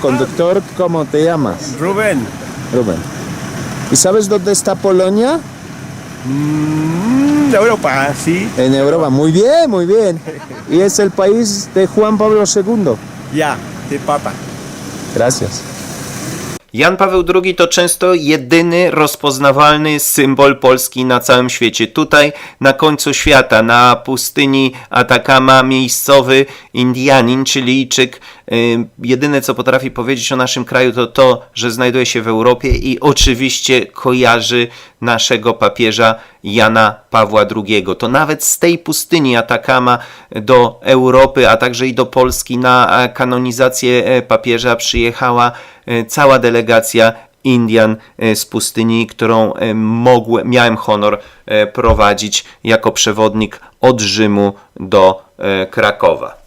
conductor, ¿cómo te llamas? Rubén, Rubén. ¿Y sabes dónde está Polonia? mm, Europa, sí. En Europa. Muy bien, muy bien. Y es el país de Juan Pablo II. Ya, de papa. Gracias. Jan Paweł II to często jedyny rozpoznawalny symbol Polski na całym świecie. Tutaj na końcu świata, na pustyni Atakama, miejscowy Indianin, Chilijczyk, y, jedyne co potrafi powiedzieć o naszym kraju to to, że znajduje się w Europie i oczywiście kojarzy naszego papieża Jana Pawła II. To nawet z tej pustyni Atakama do Europy, a także i do Polski na kanonizację e, papieża przyjechała e, cała delegacja Indian e, z pustyni, którą miałem honor prowadzić jako przewodnik od Rzymu do Krakowa.